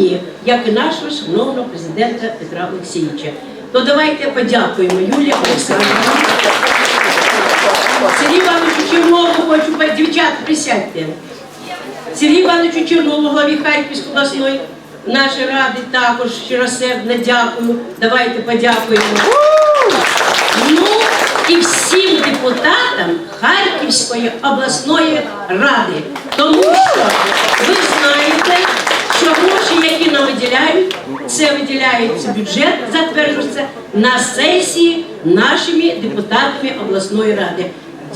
ні, як і нашого шановного президента Петра Олексійовича. То давайте подякуємо Юлії Олександрівні. Сергію Івановичу Чернову хочу, дівчата, присядьте. Сергію Івановичу Чернову, главі Харківської обласної нашої ради, також щиросердно дякую. Давайте подякуємо. Ну і всім депутатам Харківської обласної ради. Тому що ви знаєте, що гроші, які нам виділяють, це виділяється бюджет, затверджується на сесії нашими депутатами обласної ради.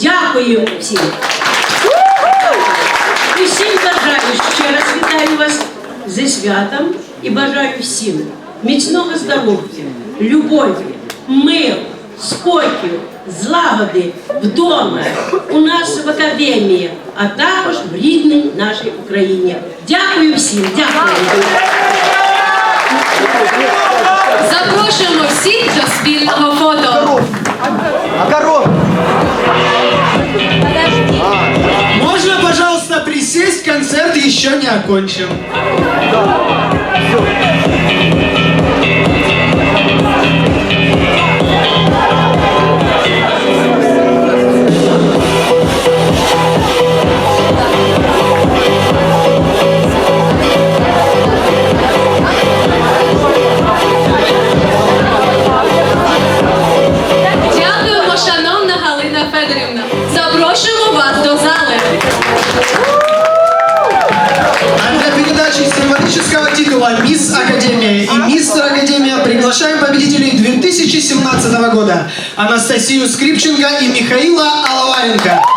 Дякую всім. Усім бажаю ще раз вітаю вас зі святом і бажаю всім міцного здоров'я, любові, миру, спокою, злагоди вдома, у нас в академії, а також в рідній нашій Україні. Дякую всім, дякую. Запрошуємо всіх до спільного фото. А коров? Можно, пожалуйста, присесть, концерт еще не окончен. Федорівна. Запрошуємо вас до зали. А для передачи символического титула «Мисс Академия» и «Мистер Академия» приглашаем победителей 2017 года Анастасию Скрипченко и Михаила Алаваренко.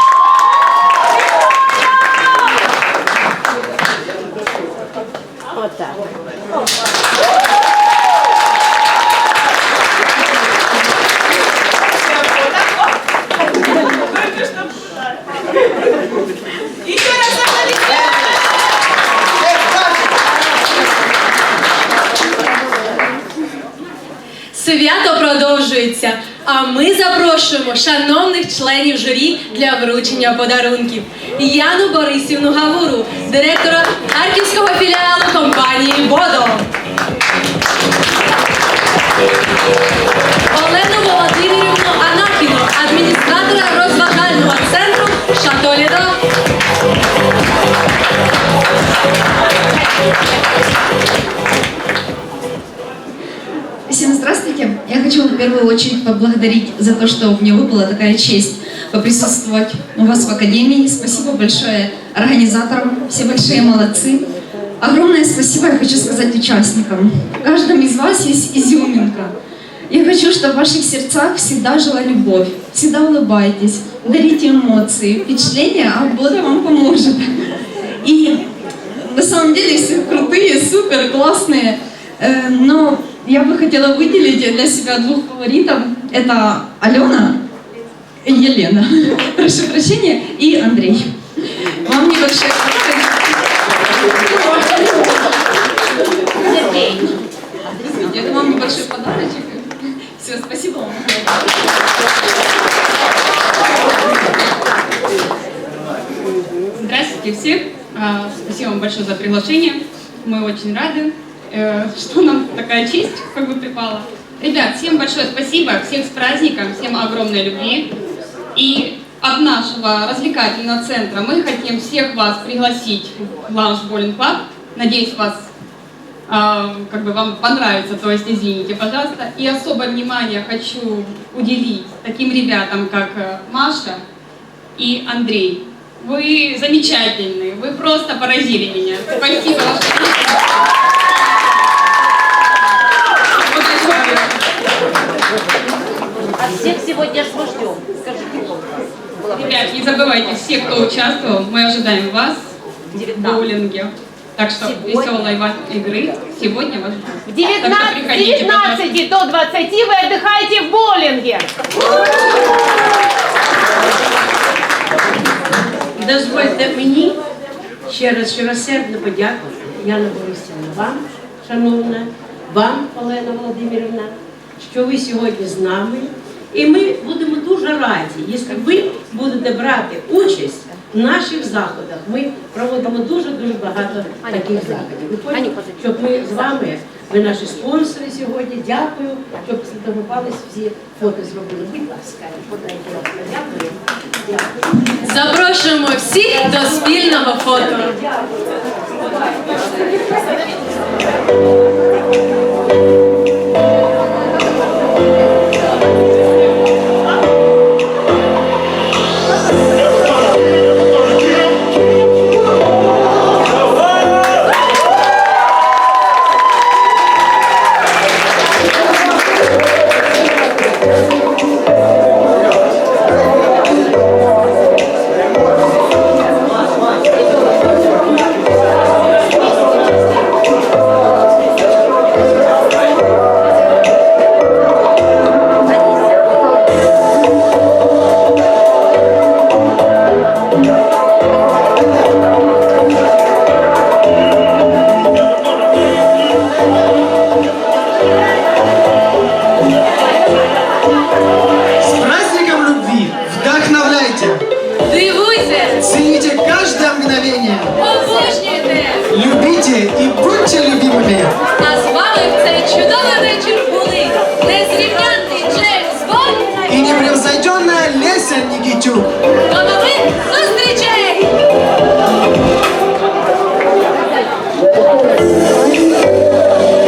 Свято продовжується, а ми запрошуємо шановних членів журі для вручення подарунків. Яну Борисівну Гавуру, директора Харківського філіалу компанії Бодо. Олену Володимирівну Анахіну, адміністратора розважального очередь поблагодарить за то, что мне выпала такая честь поприсутствовать у вас в Академии. Спасибо большое организаторам, все большие молодцы. Огромное спасибо я хочу сказать участникам. В каждом из вас есть изюминка. Я хочу, чтобы в ваших сердцах всегда жила любовь. Всегда улыбайтесь, дарите эмоции, впечатления, а Бога вам поможет. И на самом деле все крутые, супер, классные. Э, Но я бы хотела выделить для себя двух фаворитов. Это Алена, Елена, прошу прощения, и Андрей. Вам небольшой Это вам небольшой подарочек. Все, спасибо вам. Здравствуйте всех. А, Спасибо вам большое за приглашение. Мы очень рады, э, что нам такая честь как бы припала. Ребят, всем большое спасибо, всех с праздником, всем огромной любви. И от нашего развлекательного центра мы хотим всех вас пригласить в Lounge Bowling Club. Надеюсь, вас а, как бы вам понравится, то есть извините, пожалуйста. И особое внимание хочу уделить таким ребятам, как э, Маша и Андрей. Вы замечательные, вы просто поразили меня. Спасибо большое. А всех сегодня ж мы ждем. Скажите, Ребят, не забывайте, все, кто участвовал, мы ожидаем вас в 19. боулинге. Так что Сегодня. веселой вам игры сегодня вас. В 19, Так что приходите, пожалуйста. 19 до 20 вы отдыхаете в боулинге. Дозвольте мені ще раз щиросердно подякувати Яна Борисівна вам, шановна, вам, Олена Володимирівна, що ви сьогодні з нами. І ми будемо дуже раді, якщо ви будете брати участь в наших заходах ми проводимо дуже-дуже багато таких заходів. І хочу, щоб ми з вами, ви наші спонсори сьогодні, дякую, щоб сфотографувались всі фото зробили. Будь ласка, дякую. Дякую. Запрошуємо всіх до спільного фото. Дякую.